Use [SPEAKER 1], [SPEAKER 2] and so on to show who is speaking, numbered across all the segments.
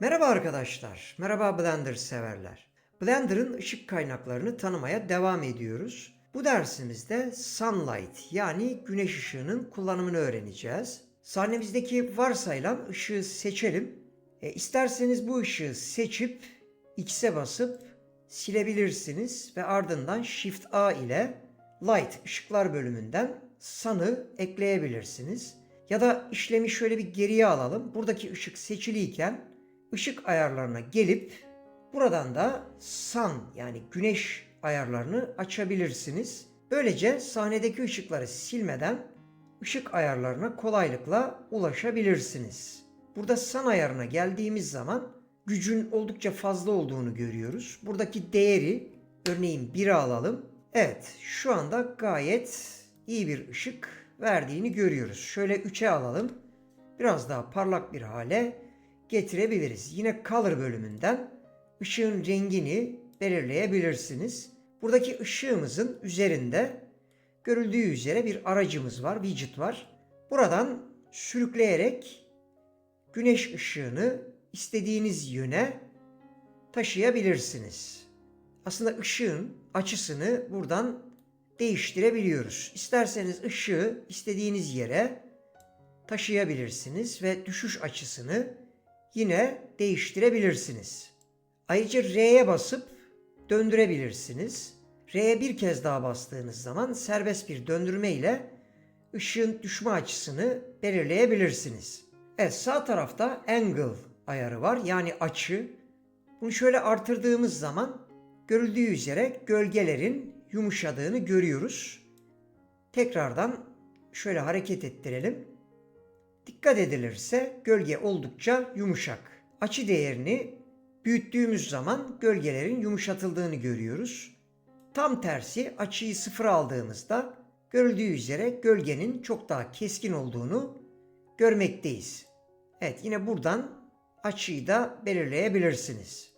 [SPEAKER 1] Merhaba arkadaşlar, merhaba Blender severler. Blender'ın ışık kaynaklarını tanımaya devam ediyoruz. Bu dersimizde sunlight yani güneş ışığının kullanımını öğreneceğiz. Sahnemizdeki varsayılan ışığı seçelim. E, isterseniz bu ışığı seçip X'e basıp silebilirsiniz ve ardından Shift A ile Light ışıklar bölümünden sun'ı ekleyebilirsiniz. Ya da işlemi şöyle bir geriye alalım. Buradaki ışık seçiliyken ışık ayarlarına gelip buradan da sun yani güneş ayarlarını açabilirsiniz. Böylece sahnedeki ışıkları silmeden ışık ayarlarına kolaylıkla ulaşabilirsiniz. Burada sun ayarına geldiğimiz zaman gücün oldukça fazla olduğunu görüyoruz. Buradaki değeri örneğin 1'e alalım. Evet şu anda gayet iyi bir ışık verdiğini görüyoruz. Şöyle 3'e alalım. Biraz daha parlak bir hale getirebiliriz. Yine color bölümünden ışığın rengini belirleyebilirsiniz. Buradaki ışığımızın üzerinde görüldüğü üzere bir aracımız var, widget var. Buradan sürükleyerek güneş ışığını istediğiniz yöne taşıyabilirsiniz. Aslında ışığın açısını buradan değiştirebiliyoruz. İsterseniz ışığı istediğiniz yere taşıyabilirsiniz ve düşüş açısını yine değiştirebilirsiniz. Ayrıca R'ye basıp döndürebilirsiniz. R'ye bir kez daha bastığınız zaman serbest bir döndürme ile ışığın düşme açısını belirleyebilirsiniz. Evet sağ tarafta angle ayarı var yani açı. Bunu şöyle artırdığımız zaman görüldüğü üzere gölgelerin yumuşadığını görüyoruz. Tekrardan şöyle hareket ettirelim. Dikkat edilirse gölge oldukça yumuşak. Açı değerini büyüttüğümüz zaman gölgelerin yumuşatıldığını görüyoruz. Tam tersi açıyı sıfır aldığımızda görüldüğü üzere gölgenin çok daha keskin olduğunu görmekteyiz. Evet yine buradan açıyı da belirleyebilirsiniz.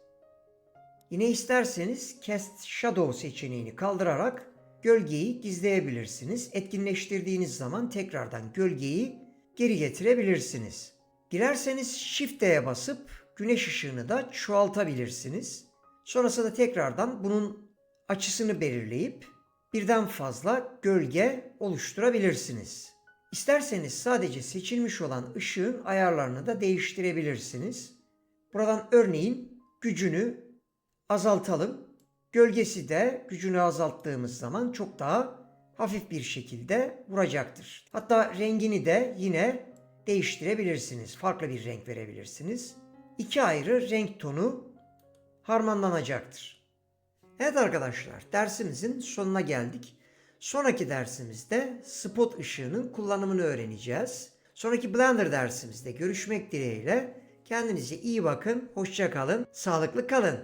[SPEAKER 1] Yine isterseniz Cast Shadow seçeneğini kaldırarak gölgeyi gizleyebilirsiniz. Etkinleştirdiğiniz zaman tekrardan gölgeyi geri getirebilirsiniz. Dilerseniz Shift'e basıp güneş ışığını da çoğaltabilirsiniz. Sonrasında tekrardan bunun açısını belirleyip birden fazla gölge oluşturabilirsiniz. İsterseniz sadece seçilmiş olan ışığın ayarlarını da değiştirebilirsiniz. Buradan örneğin gücünü azaltalım. Gölgesi de gücünü azalttığımız zaman çok daha hafif bir şekilde vuracaktır. Hatta rengini de yine değiştirebilirsiniz. Farklı bir renk verebilirsiniz. İki ayrı renk tonu harmanlanacaktır. Evet arkadaşlar dersimizin sonuna geldik. Sonraki dersimizde spot ışığının kullanımını öğreneceğiz. Sonraki Blender dersimizde görüşmek dileğiyle. Kendinize iyi bakın, hoşça kalın, sağlıklı kalın.